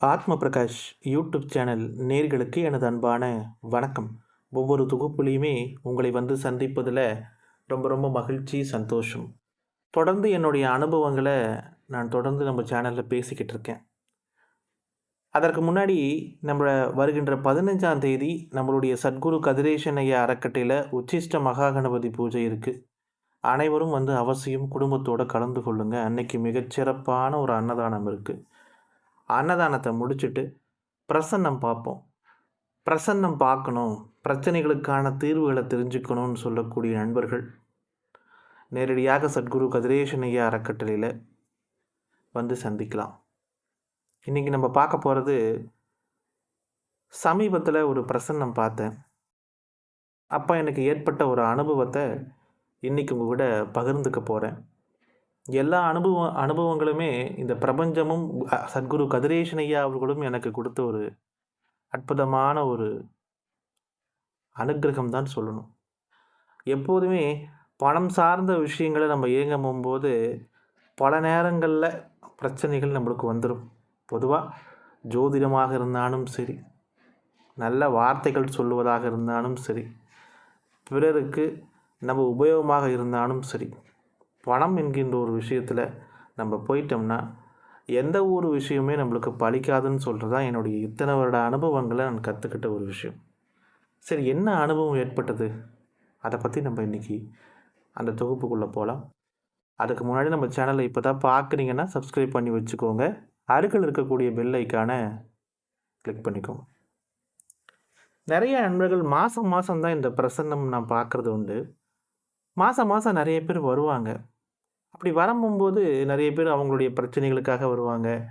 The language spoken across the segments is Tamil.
ஆத்ம பிரகாஷ் யூடியூப் சேனல் நேர்களுக்கு எனது அன்பான வணக்கம். ஒவ்வொரு தொகுப்புலையுமே உங்களை வந்து சந்திப்பதில் ரொம்ப ரொம்ப மகிழ்ச்சி சந்தோஷம். தொடர்ந்து என்னுடைய அனுபவங்களை நான் தொடர்ந்து நம்ம சேனலில் பேசிக்கிட்டு இருக்கேன். அதற்கு முன்னாடி நம்ம வருகின்ற பதினஞ்சாம் தேதி நம்மளுடைய சத்குரு கதிரேசன் ஐயா அறக்கட்டையில் உச்சிஷ்ட மகா கணபதி பூஜை இருக்குது அனைவரும் வந்து அவசியம் குடும்பத்தோடு கலந்து கொள்ளுங்கள் அன்னைக்கு மிகச்சிறப்பான ஒரு அன்னதானம் இருக்குது அன்னதானத்தை முடிச்சுட்டு பிரசன்னம் பார்ப்போம். பிரசன்னம் பார்க்கணும். பிரச்சனைகளுக்கான தீர்வுகளை தெரிஞ்சுக்கணும்னு சொல்லக்கூடிய நண்பர்கள் நேரடியாக சத்குரு கதிரேஷனையா ஐயா அறக்கட்டளையில் வந்து சந்திக்கலாம். இன்றைக்கி நம்ம பார்க்க போகிறது சமீபத்தில் ஒரு பிரசன்னம் பார்த்தேன். அப்போ எனக்கு ஏற்பட்ட ஒரு அனுபவத்தை இன்றைக்கி உங்கள் கூட பகிர்ந்துக்க போகிறேன் எல்லா அனுபவம் அனுபவங்களுமே இந்த பிரபஞ்சமும் சத்குரு கதிரேஷனையா அவர்களும் எனக்கு கொடுத்த ஒரு அற்புதமான ஒரு அனுக்கிரகம் தான் சொல்லணும். எப்போதுமே பணம் சார்ந்த விஷயங்களை நம்ம இயங்கும் போது பல நேரங்களில் பிரச்சனைகள் நம்மளுக்கு வந்துடும் பொதுவாக ஜோதிடமாக இருந்தாலும் சரி நல்ல வார்த்தைகள் சொல்லுவதாக இருந்தாலும் சரி பிறருக்கு நம்ம உபயோகமாக இருந்தாலும் சரி பணம் என்கின்ற ஒரு விஷயத்தில் நம்ம போயிட்டோம்னா எந்த ஒரு விஷயமே நம்மளுக்கு பலிக்காதுன்னு சொல்கிறது தான் என்னுடைய இத்தனை வருட அனுபவங்களை நான் கற்றுக்கிட்ட ஒரு விஷயம். சரி என்ன அனுபவம் ஏற்பட்டது? அதை பற்றி நம்ம இன்றைக்கி அந்த தொகுப்புக்குள்ளே போகலாம் அதுக்கு முன்னாடி நம்ம சேனலை இப்போ தான் பார்க்குறீங்கன்னா சப்ஸ்கிரைப் பண்ணி வச்சுக்கோங்க. அருகில் இருக்கக்கூடிய பெல் ஐக்கானை கிளிக் பண்ணிக்கோங்க. நிறைய நண்பர்கள் மாதம் மாதம் தான் இந்த பிரசன்னம் நான் பார்க்குறது உண்டு. மாதம் மாதம் நிறைய பேர் வருவாங்க. அப்படி வரும்போது நிறைய பேர் அவங்களுடைய பிரச்சனைகளுக்காக வருவாங்க.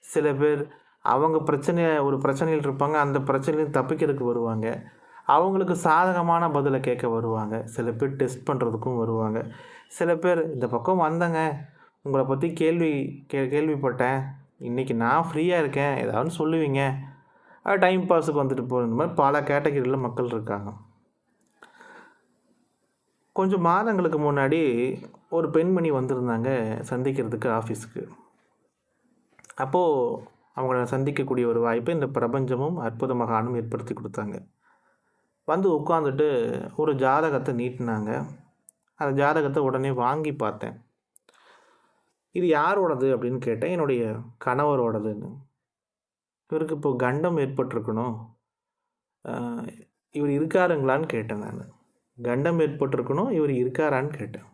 சில பேர் அவங்க பிரச்சனை ஒரு பிரச்சனையில் இருப்பாங்க. அந்த பிரச்சனையில் தப்பிக்கிறதுக்கு வருவாங்க. அவங்களுக்கு சாதகமான பதிலை கேட்க வருவாங்க. சில பேர் டெஸ்ட் பண்ணுறதுக்கும் வருவாங்க. சில பேர் இந்த பக்கம் வந்தங்க. உங்களை பற்றி கேள்வி கே கேள்விப்பட்டேன். இன்றைக்கி நான் ஃப்ரீயாக இருக்கேன். ஏதாவது சொல்லுவீங்க. டைம் பாஸுக்கு வந்துட்டு போகிற இந்த மாதிரி பல கேட்டகரியில் மக்கள் இருக்காங்க. கொஞ்சம் மாதங்களுக்கு முன்னாடி ஒரு பெண்மணி வந்திருந்தாங்க சந்திக்கிறதுக்கு ஆஃபீஸுக்கு. அப்போது அவங்கள சந்திக்கக்கூடிய ஒரு வாய்ப்பை இந்த பிரபஞ்சமும் அற்புத மகானும் ஏற்படுத்தி கொடுத்தாங்க. வந்து உட்காந்துட்டு ஒரு ஜாதகத்தை நீட்டினாங்க. அந்த ஜாதகத்தை உடனே வாங்கி பார்த்தேன். இது யாரோடது அப்படின்னு கேட்டேன். என்னுடைய கணவரோடதுன்னு. இவருக்கு இப்போ கண்டம் ஏற்பட்டிருக்கணும். இவர் இருக்காருங்களான்னு கேட்டேன் நான். கண்டம் ஏற்பட்டிருக்கணும் இவர் இருக்காரான்னு கேட்டேன்.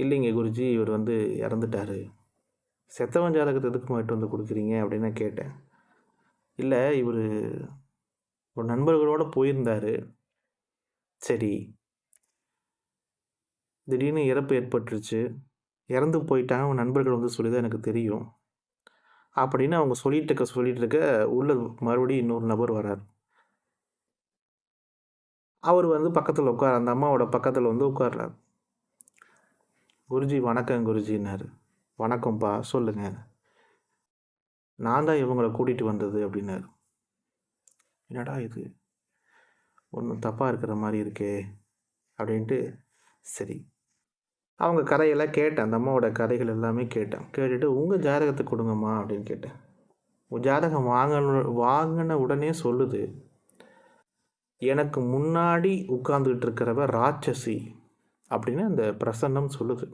இல்லைங்க குருஜி இவர் வந்து இறந்துட்டாரு. செத்தவன் ஜாதகத்தை எதுக்கு மாட்டு வந்து கொடுக்குறீங்க அப்படின்னு கேட்டேன். இல்லை இவர் ஒரு நண்பர்களோடு போயிருந்தார். சரி. திடீர்னு இறப்பு ஏற்பட்டுருச்சு. இறந்து போயிட்டாங்க அவங்க நண்பர்கள் வந்து சொல்லி தான் எனக்கு தெரியும். அப்படின்னு அவங்க சொல்லிட்டு இருக்க சொல்லிட்டு இருக்க உள்ள மறுபடியும் இன்னொரு நபர் வரார் அவர் வந்து பக்கத்தில் உட்கார் அந்த அம்மாவோட பக்கத்தில் வந்து உட்கார்றார். குருஜி வணக்கம் குருஜின்னாரு. வணக்கம்ப்பா சொல்லுங்க. நான் தான் இவங்களை கூட்டிகிட்டு வந்தது அப்படின்னாரு. என்னடா இது? ஒன்றும் தப்பாக இருக்கிற மாதிரி இருக்கே அப்படின்ட்டு சரி. அவங்க கதையெல்லாம் கேட்டேன். அந்த அம்மாவோட கதைகள் எல்லாமே கேட்டேன். கேட்டுட்டு உங்கள் ஜாதகத்தை கொடுங்கம்மா அப்படின்னு கேட்டேன். ஜாதகம் வாங்கணும் வாங்கின உடனே சொல்லுது. எனக்கு முன்னாடி உட்காந்துக்கிட்டு இருக்கிறவ ராட்சசி அப்படின்னு அந்த பிரசன்னம் சொல்லுது.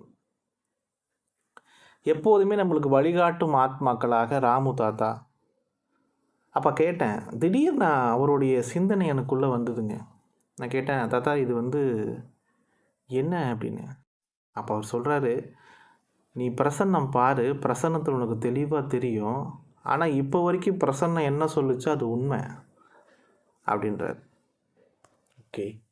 எப்போதுமே நம்மளுக்கு வழிகாட்டும் ஆத்மாக்களாக ராமு தாத்தா. அப்போ கேட்டேன் திடீர்னு அவருடைய சிந்தனை எனக்குள்ளே வந்ததுங்க. நான் கேட்டேன் தாத்தா இது வந்து என்ன அப்படின்னு? அப்போ அவர் சொல்கிறாரு நீ பிரசன்னம் பாரு பிரசன்னத்தில் உனக்கு தெளிவாக தெரியும். ஆனால் இப்போ வரைக்கும் பிரசன்னம் என்ன சொல்லுச்சோ அது உண்மை. அப்படின்றார். ஓகே.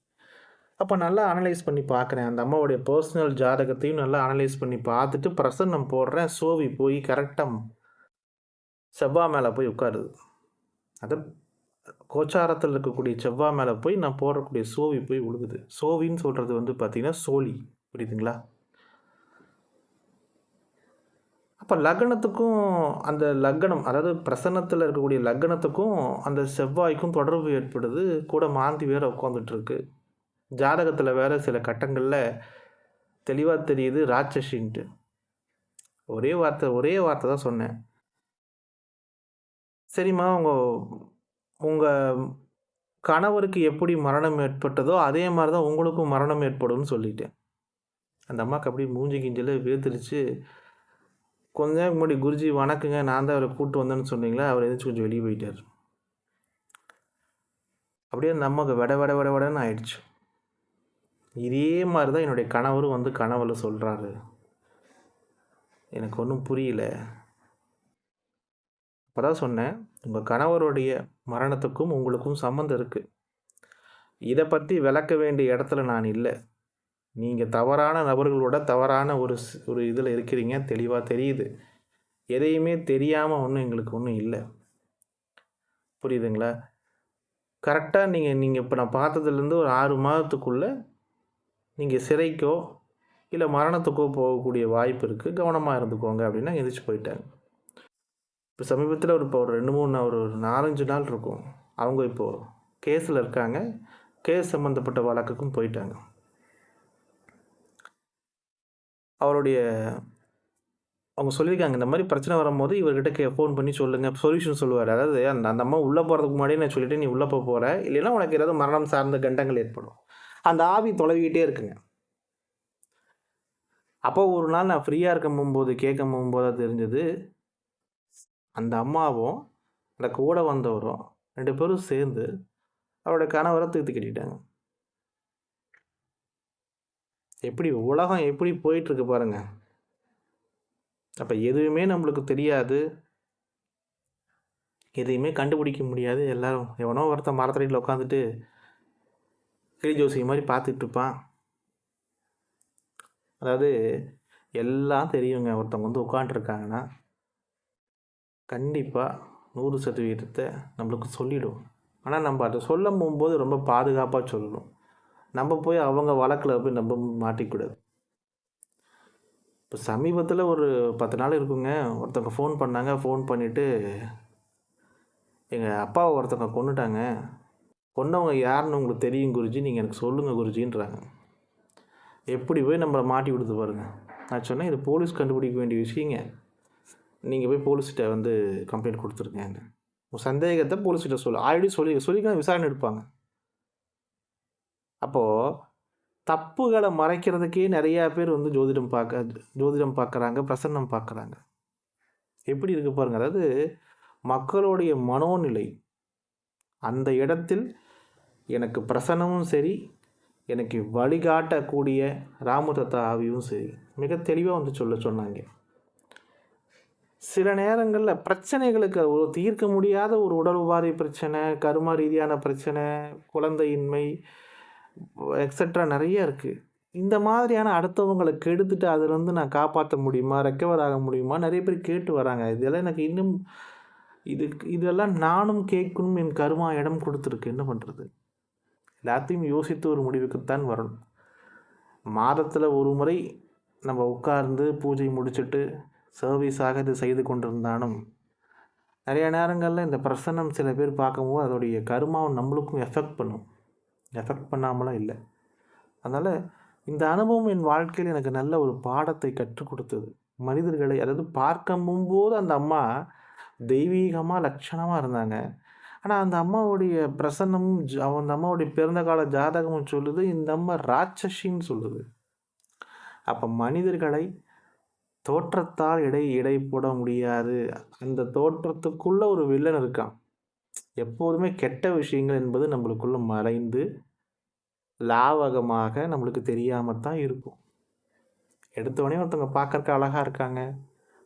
அப்போ நல்லா அனலைஸ் பண்ணி பார்க்குறேன் அந்த அம்மாவுடைய பர்சனல் ஜாதகத்தையும் நல்லா அனலைஸ் பண்ணி பார்த்துட்டு பிரசன்னம் போடுறேன். சோவி போய் கரெக்டாக செவ்வாய் மேலே போய் உட்காருது. அது கோச்சாரத்தில் இருக்கக்கூடிய செவ்வாய் மேலே போய் நான் போடக்கூடிய சோவி போய் விழுகுது சோவின்னு சொல்கிறது வந்து பார்த்திங்கன்னா சோழி. புரியுதுங்களா? அப்போ லக்னத்துக்கும் அந்த லக்னம் அதாவது பிரசன்னத்தில் இருக்கக்கூடிய லக்னத்துக்கும் அந்த செவ்வாய்க்கும் தொடர்பு ஏற்படுது. கூட மாந்தி வேற உட்காந்துட்டுருக்கு ஜாதகத்தில் வேற சில கட்டங்களில் தெளிவாக தெரியுது ராட்சசின்ட்டு. ஒரே வார்த்தை ஒரே வார்த்தை தான் சொன்னேன். சரிம்மா உங்கள் உங்கள் கணவருக்கு எப்படி மரணம் ஏற்பட்டதோ அதே மாதிரி தான் உங்களுக்கும் மரணம் ஏற்படும்னு சொல்லிட்டேன். அந்த அம்மாவுக்கு அப்படியே மூஞ்சி கிஞ்சில் வேத்துருச்சு. கொஞ்ச நேரம் முன்னாடி குருஜி வணக்கங்க நான் தான் அவரை கூப்பிட்டு வந்தேன்னு சொன்னீங்களா? அவர் எதிர்த்து கொஞ்சம் வெளியே போயிட்டார். அப்படியே அந்த அம்மாவுக்கு விட விட விட விடன்னு ஆயிடுச்சு. இதே மாதிரி தான் என்னுடைய கணவரும் வந்து கனவில் சொல்கிறாரு எனக்கு ஒன்றும் புரியல. அப்போ தான் சொன்னேன் உங்கள் கணவருடைய மரணத்துக்கும் உங்களுக்கும் சம்மந்தம் இருக்குது இதை பற்றி விளக்க வேண்டிய இடத்துல நான் இல்லை. நீங்கள் தவறான நபர்களோட தவறான ஒரு ஒரு இதில் இருக்கிறீங்க தெளிவாக தெரியுது. எதையுமே தெரியாமல் ஒன்றும் எங்களுக்கு ஒன்றும் இல்லை. புரியுதுங்களா? கரெக்டாக நீங்கள் நீங்கள் இப்போ நான் பார்த்ததுலேருந்து ஒரு ஆறு மாதத்துக்குள்ளே நீங்கள் சிறைக்கோ இல்லை மரணத்துக்கோ போகக்கூடிய வாய்ப்பு இருக்குது கவனமாக இருந்துக்கோங்க அப்படின்னா எந்திரிச்சு போயிட்டாங்க. இப்போ சமீபத்தில் ஒரு இப்போ ஒரு ரெண்டு மூணு ஒரு நாலஞ்சு நாள் இருக்கும். அவங்க இப்போது கேஸில் இருக்காங்க. கேஸ் சம்மந்தப்பட்ட வழக்குக்கும் போயிட்டாங்க. அவருடைய அவங்க சொல்லியிருக்காங்க இந்த மாதிரி பிரச்சனை வரும்போது இவர்கிட்ட கே ஃபோன் பண்ணி சொல்லுங்கள் சொல்யூஷன் சொல்லுவார். அதாவது அந்த அந்த அம்மா உள்ளே போகிறதுக்கு முன்னாடியே நான் சொல்லிவிட்டு நீ உள்ளே போக போகிற இல்லைன்னா உனக்கு ஏதாவது மரணம் சார்ந்த கண்டங்கள் ஏற்படும். அந்த ஆவி தொலைவிக்கிட்டே இருக்குங்க. அப்போ ஒரு நாள் நான் ஃப்ரீயாக இருக்க போகும்போது கேட்க போகும்போது தெரிஞ்சது அந்த அம்மாவும் அந்த கூட வந்தவரும் ரெண்டு பேரும் சேர்ந்து அவரோட கணவரை தீர்த்து கட்டிட்டாங்க. எப்படி உலகம் எப்படி போயிட்டுருக்கு பாருங்க. அப்போ எதுவுமே நம்மளுக்கு தெரியாது. எதையுமே கண்டுபிடிக்க முடியாது. எல்லாரும் எவனோ ஒருத்தன் மரத்தடியில் உட்காந்துட்டு கிளி ஜோசி மாதிரி பார்த்துட்டு இருப்பான் அதாவது எல்லாம் தெரியுங்க. ஒருத்தவங்க வந்து உட்காண்ட்ருக்காங்கன்னா கண்டிப்பாக நூறு சதவீதத்தை நம்மளுக்கு சொல்லிவிடும் ஆனால் நம்ம அதை சொல்ல போகும்போது ரொம்ப பாதுகாப்பாக சொல்லணும். நம்ம போய் அவங்க வழக்கில் போய் நம்ம மாட்டிக்கூடாது. இப்போ சமீபத்தில் ஒரு பத்து நாள் இருக்குங்க. ஒருத்தவங்க ஃபோன் பண்ணாங்க. ஃபோன் பண்ணிவிட்டு எங்கள் அப்பாவை ஒருத்தவங்க கொண்டுட்டாங்க கொண்டவங்க யாருன்னு உங்களுக்கு தெரியும் குருஜி நீங்கள் எனக்கு சொல்லுங்கள் குருஜின்றாங்க. எப்படி போய் நம்மளை மாட்டி கொடுத்து பாருங்க. நான் சொன்னேன் இது போலீஸ் கண்டுபிடிக்க வேண்டிய விஷயங்க. நீங்கள் போய் போலீஸ்கிட்ட வந்து கம்ப்ளைண்ட் கொடுத்துருங்க உங்கள் சந்தேகத்தை போலீஸ்கிட்ட சொல்லு. ஆல்ரெடி சொல்லி சொல்லிக்கலாம் விசாரணை எடுப்பாங்க. அப்போது தப்புகளை மறைக்கிறதுக்கே நிறையா பேர் வந்து ஜோதிடம் பார்க்க ஜோதிடம் பார்க்குறாங்க பிரசன்னம் பார்க்குறாங்க. எப்படி இருக்கு பாருங்க. அதாவது மக்களுடைய மனோநிலை அந்த இடத்தில் எனக்கு பிரசன்னமும் சரி எனக்கு வழிகாட்டக்கூடிய ராமதத்த ஆவியும் சரி. மிக தெளிவாக வந்து சொல்ல சொன்னாங்க. சில நேரங்களில் பிரச்சனைகளுக்கு ஒரு தீர்க்க முடியாத ஒரு உடல் உபாதை பிரச்சனை கரும ரீதியான பிரச்சனை குழந்தையின்மை எக்ஸட்ரா நிறைய இருக்குது இந்த மாதிரியான அடுத்தவங்களை கெடுத்துட்டு அதிலிருந்து நான் காப்பாற்ற முடியுமா ரெக்கவர் ஆக முடியுமா? நிறைய பேர் கேட்டு வராங்க. இதெல்லாம் எனக்கு இன்னும் இது இதெல்லாம் நானும் கேட்கணும் என் கருமா இடம் கொடுத்துருக்கு. என்ன பண்ணுறது எல்லாத்தையும் யோசித்து ஒரு முடிவுக்குத்தான் வரணும். மாதத்தில் ஒரு முறை நம்ம உட்கார்ந்து பூஜை முடிச்சுட்டு சர்வீஸாக இது செய்து கொண்டிருந்தாலும் நிறைய நேரங்களில் இந்த பிரசன்னம் சில பேர் பார்க்கும்போது அதோடைய கருமாவும் நம்மளுக்கும் எஃபெக்ட் பண்ணும். எஃபெக்ட் பண்ணாமலாம் இல்லை. அதனால் இந்த அனுபவம் என் வாழ்க்கையில் எனக்கு நல்ல ஒரு பாடத்தை கற்றுக் கொடுத்தது. மனிதர்களை அதாவது பார்க்கும் போது அந்த அம்மா தெய்வீகமாக லட்சணமாக இருந்தாங்க. ஆனால் அந்த அம்மாவுடைய பிரசன்னமும் அந்த அம்மாவுடைய பிறந்த கால ஜாதகமும் சொல்லுது இந்த அம்மா ராட்சசின்னு சொல்லுது. அப்போ மனிதர்களை தோற்றத்தால் இடை இடை போட முடியாது. அந்த தோற்றத்துக்குள்ள ஒரு வில்லன் இருக்கான். எப்போதுமே கெட்ட விஷயங்கள் என்பது நம்மளுக்குள்ள மறைந்து லாவகமாக நம்மளுக்கு தெரியாமல் தான் இருக்கும். எடுத்தவொடனே ஒருத்தவங்க பார்க்குறக்க அழகாக இருக்காங்க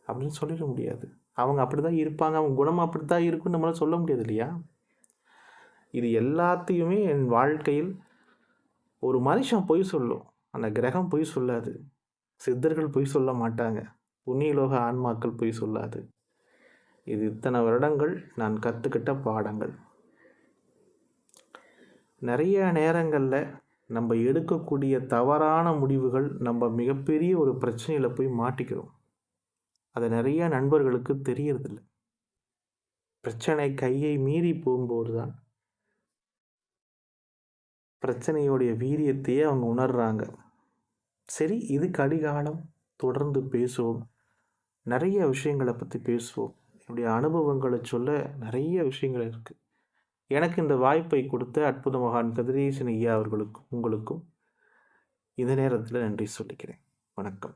அப்படின்னு சொல்லிட முடியாது. அவங்க அப்படி தான் இருப்பாங்க அவங்க குணம் அப்படி தான் இருக்குன்னு நம்மளால் சொல்ல முடியாது இல்லையா? இது எல்லாத்தையுமே என் வாழ்க்கையில் ஒரு மனுஷன் பொய் சொல்லும் அந்த கிரகம் பொய் சொல்லாது சித்தர்கள் பொய் சொல்ல மாட்டாங்க புண்ணியலோக ஆன்மாக்கள் பொய் சொல்லாது. இது இத்தனை வருடங்கள் நான் கற்றுக்கிட்ட பாடங்கள். நிறைய நேரங்களில் நம்ம எடுக்கக்கூடிய தவறான முடிவுகள் நம்ம மிகப்பெரிய ஒரு பிரச்சனையில் போய் மாட்டிக்கிறோம். அது நிறைய நண்பர்களுக்கு தெரியறதில்ல. பிரச்சனை கையை மீறி போகும்போது தான் பிரச்சனையோடைய வீரியத்தையே அவங்க உணர்றாங்க. சரி இது கடிகாலம் தொடர்ந்து பேசுவோம். நிறைய விஷயங்களை பற்றி பேசுவோம். என்னுடைய அனுபவங்களை சொல்ல நிறைய விஷயங்கள் இருக்குது எனக்கு இந்த வாய்ப்பை கொடுத்த அற்புத மகான் கதிரேசன் ஐயா அவர்களுக்கும் உங்களுக்கும் இந்த நேரத்தில் நன்றி சொல்லிக்கிறேன். வணக்கம்.